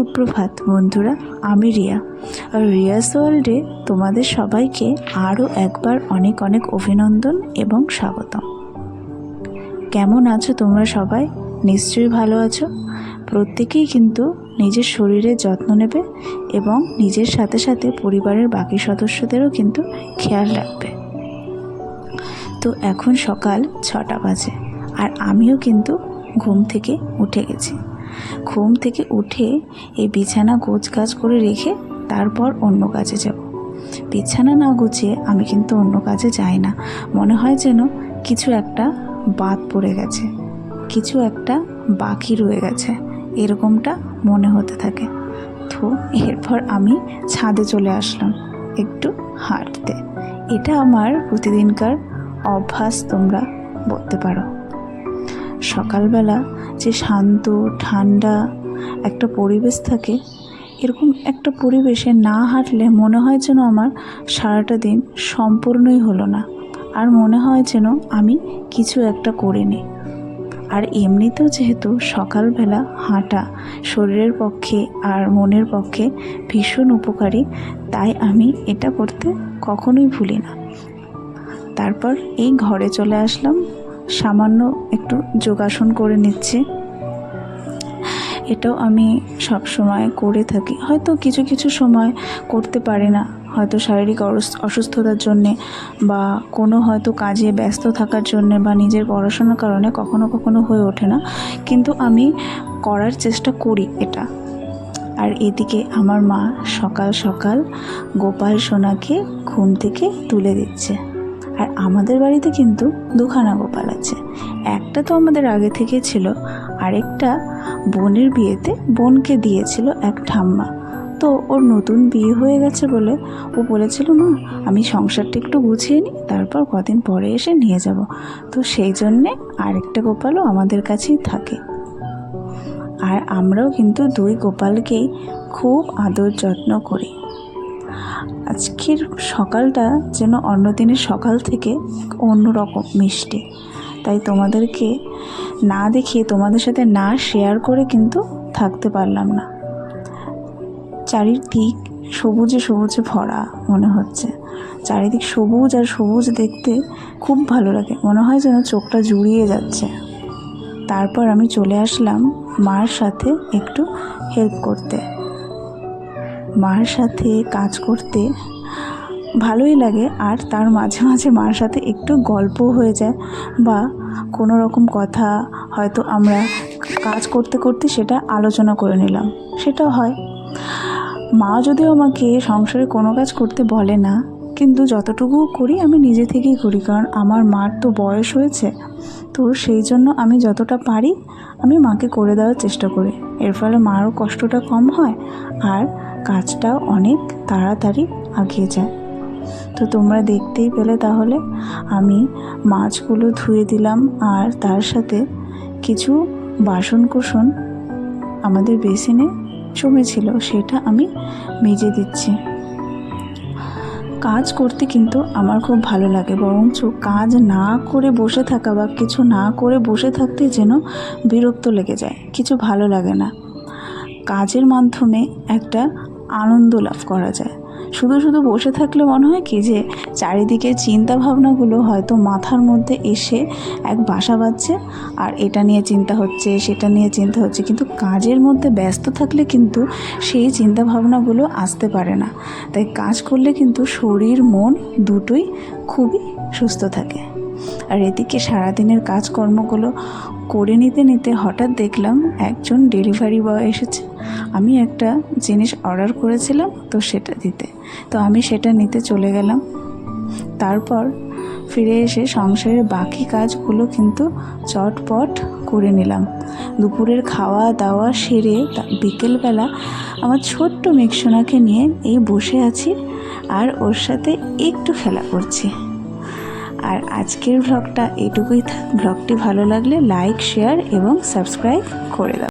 সুপ্রভাত, বন্ধুরা। আমি রিয়া। আর রিয়াস ওয়ার্ল্ডে তোমাদের সবাইকে আরও একবার অনেক অনেক অভিনন্দন এবং স্বাগতম। কেমন আছো তোমরা সবাই? নিশ্চয়ই ভালো আছো। প্রত্যেকেই কিন্তু নিজের শরীরের যত্ন নেবে এবং নিজের সাথে সাথে পরিবারের বাকি সদস্যদেরও কিন্তু খেয়াল রাখবে। তো এখন সকাল ছটা বাজে, আর আমিও কিন্তু ঘুম থেকে উঠে গেছি। ঘুম থেকে উঠে এই বিছানা গোছ গাছ করে রেখে তারপর অন্য কাজে যাব। বিছানা না গুছিয়ে আমি কিন্তু অন্য কাজে যাই না। মনে হয় যেন কিছু একটা বাদ পড়ে গেছে। কিছু একটা বাকি রয়ে গেছে। এরকমটা মনে হতে থাকে। তো এরপর আমি ছাদে চলে আসলাম একটু হাঁটতে। এটা আমার প্রতিদিনকার অভ্যাস তোমরা বলতে পারো। সকালবেলা যে শান্ত, ঠান্ডা একটা পরিবেশ থাকে, এরকম একটা পরিবেশে না হাঁটলে মনে হয় যেন আমার সারাটা দিন সম্পূর্ণই হলো না। আর মনে হয় যেন আমি কিছু একটা করিনি। আর এমনিতেও যেহেতু সকালবেলা হাঁটা শরীরের পক্ষে আর মনের পক্ষে ভীষণ উপকারী, তাই আমি এটা করতে কখনোই ভুলি না। তারপর এই ঘরে চলে আসলাম। সামান্য একটু যোগাসন করে নিচ্ছি। এটাও আমি সব সময় করে থাকি। হয়তো কিছু কিছু সময় করতে পারি না। হয়তো শারীরিক অসুস্থতার জন্যে বা কোনো হয়তো কাজে ব্যস্ত থাকার জন্যে বা নিজের পড়াশোনার কারণে কখনো কখনো হয়ে ওঠে না। কিন্তু আমি করার চেষ্টা করি এটা। আর এদিকে আমার মা সকাল সকাল গোপাল সোনাকে ঘুম থেকে তুলে দিচ্ছে। আর আমাদের বাড়িতে কিন্তু দুখানা গোপাল আছে। একটা তো আমাদের আগে থেকে ছিল, আরেকটা বোনের বিয়েতে বোনকে দিয়েছিল এক ঠাম্মা। তো ওর নতুন বিয়ে হয়ে গেছে বলে ও বলেছিল, মা, আমি সংসারটা একটু গুছিয়ে নিই, তারপর কদিন পরে এসে নিয়ে যাব। তো সেই জন্যে আরেকটা গোপালও আমাদের কাছেই থাকে। আর আমরাও কিন্তু দুই গোপালকেই খুব আদর যত্ন করি। আজকের সকালটা যেন অন্য দিনের সকাল থেকে অন্যরকম মিষ্টি। তাই তোমাদেরকে না দেখিয়ে, তোমাদের সাথে না শেয়ার করে কিন্তু থাকতে পারলাম না। চারিদিক সবুজে সবুজে ভরা মনে হচ্ছে। চারিদিক সবুজ আর সবুজ দেখতে খুব ভালো লাগে। মনে হয় যেন চোখটা জুড়িয়ে যাচ্ছে। তারপর আমি চলে আসলাম মার সাথে একটু হেল্প করতে। মার সাথে কাজ করতে ভালোই লাগে, আর তার মাঝে মাঝে মার সাথে একটু গল্প হয়ে যায় বা কোনো রকম কথা হয়তো আমরা কাজ করতে করতে সেটা আলোচনা করে নিলাম, সেটাও হয়। মা যদিও আমাকে সংসারে কোনো কাজ করতে বলে না, কিন্তু যতটুকু করি আমি নিজে থেকেই করি, কারণ আমার মার তো বয়স হয়েছে, তো সেই জন্য আমি যতটা পারি আমি মাকে করে দেওয়ার চেষ্টা করি। এর ফলে মারও কষ্টটা কম হয়, আর কাজটাও অনেক তাড়াতাড়ি আগিয়ে যায়। তো তোমরা দেখতেই পেলে তাহলে, আমি মাছগুলো ধুয়ে দিলাম আর তার সাথে কিছু বাসন কোসন আমাদের বেসিনে জমেছিল, সেটা আমি মেজে দিচ্ছি। কাজ করতে কিন্তু আমার খুব ভালো লাগে, বরঞ্চ কাজ না করে বসে থাকা বা কিছু না করে বসে থাকতে যেন বিরক্ত লেগে যায়, কিছু ভালো লাগে না। কাজের মাধ্যমে একটা আনন্দ লাভ করা যায়। শুধু শুধু বসে থাকলে মনে হয় কি যে, চারিদিকে চিন্তা ভাবনাগুলো হয়তো মাথার মধ্যে এসে এক বাসা বাঁধছে, আর এটা নিয়ে চিন্তা হচ্ছে, সেটা নিয়ে চিন্তা হচ্ছে, কিন্তু কাজের মধ্যে ব্যস্ত থাকলে কিন্তু সেই চিন্তা ভাবনাগুলো আসতে পারে না। তাই কাজ করলে কিন্তু শরীর, মন দুটোই খুবই সুস্থ থাকে। আর এদিকে সারাদিনের কাজকর্মগুলো করে নিতে নিতে হঠাৎ দেখলাম একজন ডেলিভারি বয় এসেছে। আমি একটা জিনিস অর্ডার করেছিলাম তো সেটা দিতে। তো আমি সেটা নিতে চলে গেলাম। তারপর ফিরে এসে সংসারের বাকি কাজগুলো কিন্তু চটপট করে নিলাম। দুপুরের খাওয়া দাওয়া সেরে বিকেলবেলা আমার ছোট্ট মেঘসোনাকে নিয়ে এই বসে আছি আর ওর সাথে একটু খেলা করছি। আর আজকের ভ্লগটা এটুকুই থাক ভ্লগটি ভালো লাগলে লাইক শেয়ার এবং সাবস্ক্রাইব করে দাও।